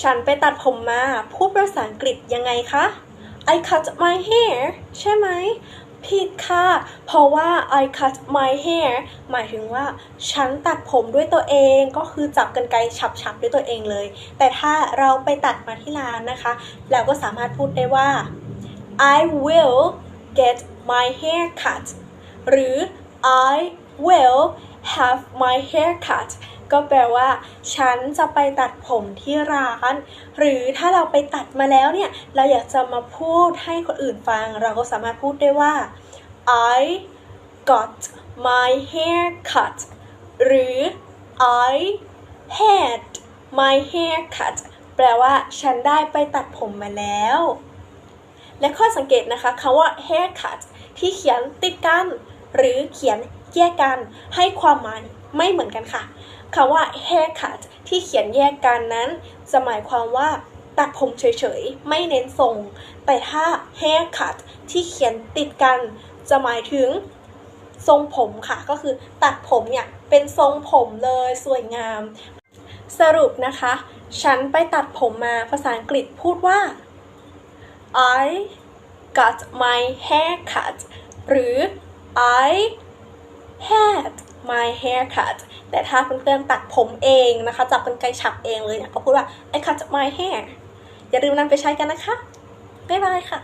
ฉันไปตัดผมมา พูดภาษาอังกฤษยังไงคะ I cut my hair ใช่ไหม ผิดค่ะ เพราะว่า I cut my hair หมายถึงว่า ฉันตัดผมด้วยตัวเอง ก็คือจับกันไกรฉับๆด้วยตัวเองเลย แต่ถ้าเราไปตัดมาที่ร้านนะคะ เราก็สามารถพูดได้ว่า I will get my hair cut หรือ I will have my hair cut ก็แปลว่า ฉันจะไปตัดผมที่ร้าน หรือถ้าเราไปตัดมาแล้วเนี่ย เราอยากจะมาพูดให้คนอื่นฟัง เราก็สามารถพูดได้ว่า I got my hair cut หรือ I had my hair cut แปลว่า ฉันได้ไปตัดผมมาแล้ว และข้อสังเกตนะคะคำว่า haircut ที่เขียนติดกัน หรือเขียนแยกกันให้ความหมายไม่เหมือนกันค่ะ คำว่า haircut ที่เขียนแยกกันนั้น จะหมายความว่าตัดผมเฉยๆ ไม่เน้นทรง แต่ถ้า haircut ที่เขียนติดกัน จะหมายถึงทรงผมค่ะ ก็คือตัดผมเนี่ย เป็นทรงผมเลยสวยงาม สรุปนะคะ ฉันไปตัดผมมาภาษาอังกฤษพูดว่า I got my hair cut หรือ I had my hair cut แต่ถ้าเพื่อนๆตัดผมเองนะคะจับกันไกรฉับเองเลยเนี่ยก็พูดว่า I cut my hair อย่าลืมนำไปใช้กันนะคะ บ๊ายบายค่ะ